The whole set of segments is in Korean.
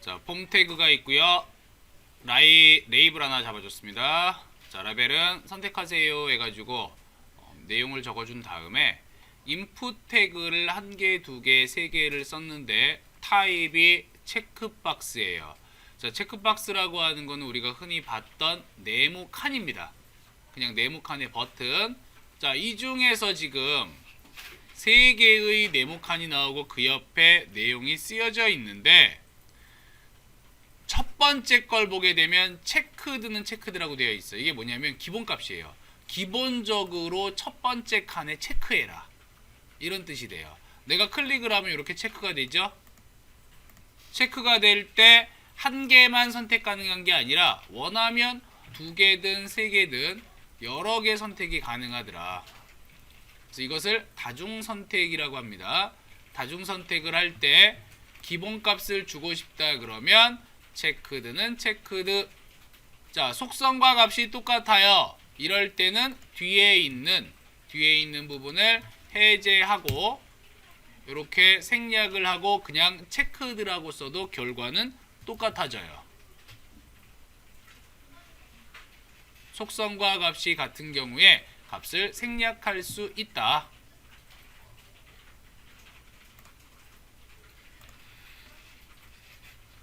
자, 폼 태그가 있고요. 라이 레이블 하나 잡아줬습니다. 자, 라벨은 선택하세요 해가지고 어, 내용을 적어준 다음에 인풋 태그를 한 개, 두 개, 세 개를 썼는데 타입이 체크박스예요. 자, 체크박스라고 하는 거는 우리가 흔히 봤던 네모 칸입니다. 그냥 네모 칸의 버튼. 자, 이 중에서 지금 세 개의 네모 칸이 나오고 그 옆에 내용이 쓰여져 있는데 첫 번째 걸 보게 되면 체크드는 체크드라고 되어 있어요. 이게 뭐냐면 기본값이에요. 기본적으로 첫 번째 칸에 체크해라. 이런 뜻이 돼요. 내가 클릭을 하면 이렇게 체크가 되죠. 체크가 될 때 한 개만 선택 가능한 게 아니라 원하면 두 개든 세 개든 여러 개 선택이 가능하더라. 그래서 이것을 다중 선택이라고 합니다. 다중 선택을 할 때 기본값을 주고 싶다 그러면 체크드는 체크드 자 속성과 값이 똑같아요. 이럴 때는 뒤에 있는 뒤에 있는 부분을 해제하고 이렇게 생략을 하고 그냥 체크드라고 써도 결과는 똑같아져요. 속성과 값이 같은 경우에 값을 생략할 수 있다.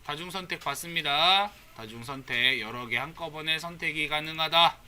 다중 선택 봤습니다. 다중 선택 여러 개 한꺼번에 선택이 가능하다.